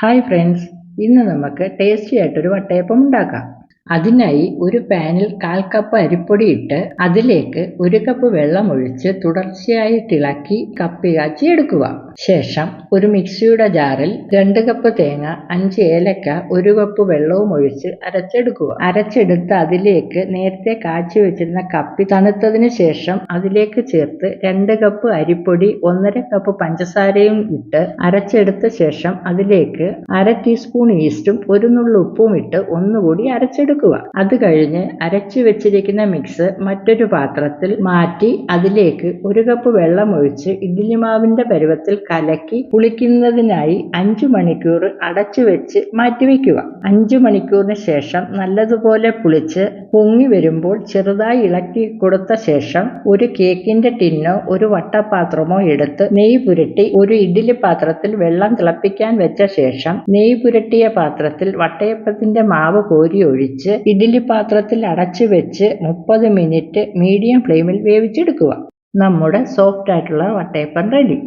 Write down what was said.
Hi friends ഇന്ന് നമുക്ക് tasty ആയിട്ടൊരു വട്ടയപ്പം ഉണ്ടാക്കാം. അതിനായി ഒരു പാനിൽ കാൽ കപ്പ് അരിപ്പൊടി ഇട്ട് അതിലേക്ക് ഒരു കപ്പ് വെള്ളം ഒഴിച്ച് തുടർച്ചയായി തിളക്കി കപ്പി കാച്ചി എടുക്കുക. ശേഷം ഒരു മിക്സിയുടെ ജാറിൽ രണ്ട് കപ്പ് തേങ്ങ അഞ്ച് ഏലക്ക ഒരു കപ്പ് വെള്ളവും ഒഴിച്ച് അരച്ചെടുക്കുക. അരച്ചെടുത്ത് അതിലേക്ക് നേരത്തെ കാച്ചി വെച്ചിരുന്ന കപ്പി തണുത്തതിന് ശേഷം അതിലേക്ക് ചേർത്ത് രണ്ട് കപ്പ് അരിപ്പൊടി ഒന്നര കപ്പ് പഞ്ചസാരയും ഇട്ട് അരച്ചെടുത്ത ശേഷം അതിലേക്ക് അര ടീസ്പൂൺ ഈസ്റ്റും ഒരു നുള്ളു ഉപ്പും ഇട്ട് ഒന്നുകൂടി അരച്ചെടുക്കുക. അത് കഴിഞ്ഞ് അരച്ചു വെച്ചിരിക്കുന്ന മിക്സ് മറ്റൊരു പാത്രത്തിൽ മാറ്റി അതിലേക്ക് ഒരു കപ്പ് വെള്ളം ഒഴിച്ച് ഇഡ്ഡലിമാവിന്റെ പരുവത്തിൽ കലക്കി പുളിക്കുന്നതിനായി അഞ്ചു മണിക്കൂർ അടച്ചു വെച്ച് മാറ്റിവെക്കുക അഞ്ചു മണിക്കൂറിന് ശേഷം നല്ലതുപോലെ പുളിച്ച് പൊങ്ങി വരുമ്പോൾ ചെറുതായി ഇളക്കി കൊടുത്ത ശേഷം ഒരു കേക്കിന്റെ ടിന്നോ ഒരു വട്ടപാത്രമോ എടുത്ത് നെയ്യ് പുരട്ടി ഒരു ഇഡ്ഡലി പാത്രത്തിൽ വെള്ളം തിളപ്പിക്കാൻ വെച്ച ശേഷം നെയ്യ് പുരട്ടിയ പാത്രത്തിൽ വട്ടയപ്പത്തിന്റെ മാവ് കോരി ഒഴിച്ച് ഇഡ്ഡലി പാത്രത്തിൽ അടച്ചു വെച്ച് മുപ്പത് മിനിറ്റ് മീഡിയം ഫ്ലെയിമിൽ വേവിച്ചെടുക്കുക. നമ്മുടെ സോഫ്റ്റ് ആയിട്ടുള്ള വട്ടയപ്പം റെഡി.